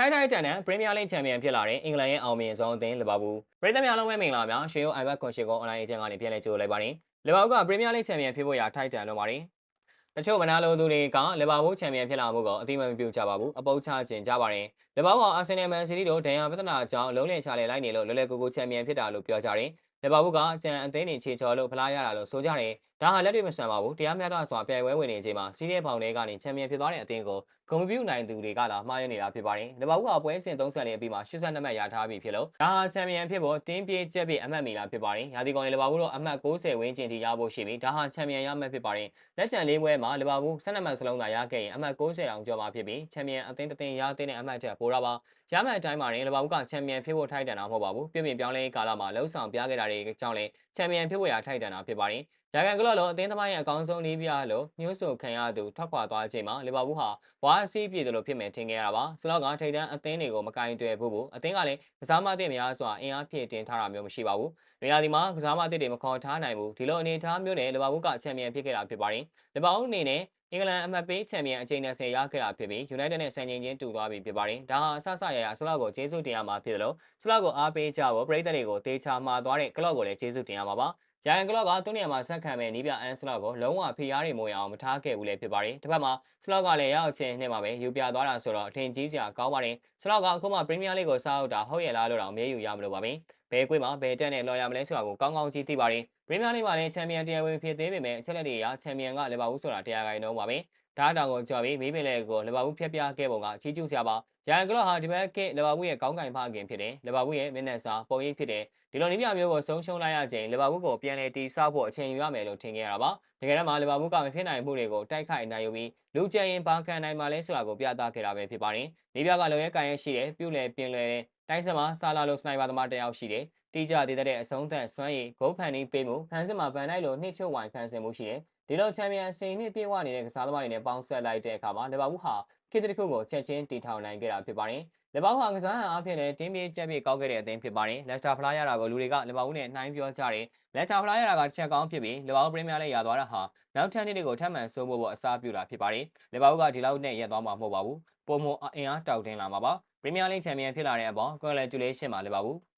ထိုင်းထိုင်းတန်တန်ပရီးမီးယားလိချန်ပီယံဖြစ်လာတဲ့အင်္ဂလန်ရဲ့အောင်မြင်ဆုံးအသင်းလီဗာပူးပရိသတ်များလုံးပဲမင်္ဂလာပါရွှေရိုးအိုင်ဘတ်ကွန်ရှီကိုအွန်လိုင်းအကျဉ်းကနေပြန်လည်ကြိုလိုက်ပါတယ်လီဗာပူးကပရီးမီးယားလိချန်ပီယံဖြစ်ဖို့ရာထိုက်တန်တော့ပါတယ်တချို့မနာလိုသူတွေကလီဗာပူးချန်ပီယံဖြစ်လာမှုကိုအတိမမပြုကြပါဘူးအပုတ်ချခြင်းကြပါတယ်လီဗာပူးကအာဆင်နယ်မန်စီးတီးတို့ဒဏ်ရာပြဿနာကြောင့်လုံးလည်ချလေလိုက်နေလို့လွယ်လွယ်ကူကူချန်ပီယံဖြစ်တာလို့ပြောကြတယ်လီဗာပူးကအကြံအသင်းတွေခြေချော်လို့ဖလားရတာလို့ဆိုကြတယ်ဒါဟာလက်တွေ့မဆန်ပါဘူးတရားမျှတစွာပြိုင်ပွဲဝင်နေချိန်မှာစီးရဲဖောင်တွေကနေချန်ပီယံဖြစ်သွားတဲ့အသင်းကိုဂုဏ်ပြုနိုင်သူတွေကလာမှားရနေတာဖြစ်ပါတယ်။လီဗာပူးကပွဲစဉ်30နဲ့အပြီးမှာ82မှတ်ရထားပြီဖြစ်လို့ဒါဟာချန်ပီယံဖြစ်ဖို့တင်းပြေးကျက်ပြေးအမှတ်မီလာဖြစ်ပါတယ်။ရာသီကုန်ရင်လီဗာပူးတို့အမှတ်60ဝန်းကျင်ထိရဖို့ရှိပြီးဒါဟာချန်ပီယံရမှတ်ဖြစ်ပါတယ်။လက်ချန်လေးပွဲမှာလီဗာပူး12မှတ်စလုံးသာရခဲ့ရင်အမှတ်60တောင်ကျော်မှာဖြစ်ပြီးချန်ပီယံအသင်းတစ်သင်းရတဲ့အမှတ်ချက်ပိုတော့ပါ။ရမှတ်အတိုင်းမှာရင်လီဗာပူးကချန်ပီယံဖြစ်ဖို့ထိုက်တန်တာမဟုတ်ပါဘူး။ပြည့်ပြည့်ပြောင်းလဲကာလမှာလှုပ်ဆောင်ပြခဲ့တာတွေကြောင့်လည်းချန်ပီယံဖြစ်ဖို့ရထိုက်တန်တာဖြစ်ပါတယ်။ရာဂန်ကလော့လုံးအသင်းသမားရဲ့အကောင်းဆုံးနည်းပြလို့ညှို့ဆိုခံရသူထွက်ခွာသွားချိန်မှာလီဗာပူးဟာဝါအစီးပြေတယ်လို့ဖြစ်မယ်ထင်ခဲ့ရတာပါ။စလော့ကထိတ်တန်းအသင်းတွေကိုမကင်တွယ်ဘူးဘူးအသင်းကလည်းကစားမအသစ်များစွာအင်အားဖြည့်တင်ထားတာမျိုးမရှိပါဘူး။နေရာဒီမှာကစားမအသစ်တွေမခေါ်ထားနိုင်ဘူးဒီလိုအနေအထားမျိုးနဲ့လီဗာပူးကချန်ပီယံဖြစ်ခဲ့တာဖြစ်ပါတယ်။လီဗာပူးအနေနဲ့အင်္ဂလန်အမတ်ပေးချန်ပီယံအကြိမ်20ရခဲ့တာဖြစ်ပြီး United နဲ့ဆန်ကျင်ချင်းတူသွားပြီဖြစ်ပါတယ်။ဒါဟာအဆအဆရရဆလောက်ကိုကျေးဇူးတင်ရမှာဖြစ်တယ်လို့ဆလောက်ကိုအားပေးကြဖို့ပရိသတ်တွေကိုတေချာမှာသွားတဲ့ကလော့ကိုလည်းကျေးဇူးတင်ရမှာပါ။ ရန်ကလော့ကသူ့နေရာမှာဆက်ခံမဲ့နီးပြအန်စလော့ကိုလုံးဝဖိအားတွေမိုးရအောင်မထားခဲ့ဘူးလေဖြစ်ပါတယ်။တစ်ဖက်မှာစလော့ကလည်းရောက်ချင်းနဲ့မှာပဲယူပြသွားတာဆိုတော့အထင်ကြီးစရာကောင်းပါတယ်။စလော့ကအခုမှပရီးမီးယားလိကိုစားအုပ်တာဟုတ်ရဲ့လားလို့တော့မေးယူရမလို့ပါပဲ။ဘယ်ကွေးမှာဘယ်တက်နဲ့လော်ရမလဲဆိုတာကိုကောင်းကောင်းကြည့်သိပါတယ်။ပရီးမီးယားလိမှာလည်းချန်ပီယံတရားဝင်ဖြစ်သေးပေမဲ့အချက်လက်တွေအရချန်ပီယံကလီဗာပူးဆိုတာတရားခိုင်နှုန်းပါပဲ။ ဒါတောင်ကိုကြော်ပြီးမိပင်လေကိုလီဗာပူးဖျက်ပြခဲ့ပုံကချီးကျူးစရာပါရန်ကလော့ဟာဒီဘက်ကလီဗာပူးရဲ့ကောင်းကင်ဖခင်ဖြစ်တယ်လီဗာပူးရဲ့မင်းနဲ့စာပုံရိပ်ဖြစ်တယ်ဒီလိုနည်းပြမျိုးကိုဆုံးရှုံးလိုက်ရချိန်လီဗာပူးကိုပြန်လည်တီးဆောက်ဖို့အချိန်ယူရမယ်လို့ထင်ခဲ့ရတာပါတကယ်တော့မှလီဗာပူးကမဖြစ်နိုင်မှုတွေကိုတိုက်ခိုက်နိုင်ယူပြီးလူကျန်ရင်ဘာခံနိုင်မှလဲဆိုတာကိုပြသခဲ့တာပဲဖြစ်ပါတယ်နည်းပြကလုံရဲကန်ရဲရှိတယ်ပြုတ်လေပြင်းလဲတဲ့တိုင်းစမှာဆာလာလိုစနိုက်ပါသမားတယောက်ရှိတယ်တိကျသေးတဲ့အဆုံးသက်စွမ်းရည်ဂိုးဖန်နှင်းပေးမှုဖန်စစ်မှာဗန်နိုင်လိုနှိမ့်ချုပ်ဝိုင်ခံစင်မှုရှိတယ် ဒီလိုချန်ပီယံစင်နှစ်ပြေးဝနေတဲ့ကစားသမားတွေနဲ့ပေါင်းဆက်လိုက်တဲ့အခါမှာလီဗာပူးဟာခေတ်တစ်ခုကိုချက်ချင်းတီထောင်နိုင်ခဲ့တာဖြစ်ပါတယ်။လီဗာပူးဟာကစားဟန်အဖြစ်နဲ့တင်းပြေးကြက်ပြေးကောက်ခဲ့တဲ့အသင်းဖြစ်ပါတယ်။လက်စတာဖလားရတာကိုလူတွေကလီဗာပူးနဲ့နှိုင်းပြောကြတယ်။လက်စတာဖလားရတာကတစ်ချက်ကောင်းဖြစ်ပြီးလီဗာပူးပရီးမီးယားလိရသွားတာဟာနောက်ထပ်နှစ်တွေကိုထပ်မံစိုးမိုးဖို့အစားပြုတာဖြစ်ပါတယ်။လီဗာပူးကဒီလောက်နဲ့ရက်သွားမှာမဟုတ်ပါဘူး။ပုံမအင်အားတောက်တင်လာမှာပါ။ပရီးမီးယားလိချန်ပီယံဖြစ်လာတဲ့အပေါ် congratulation ပါလီဗာပူး။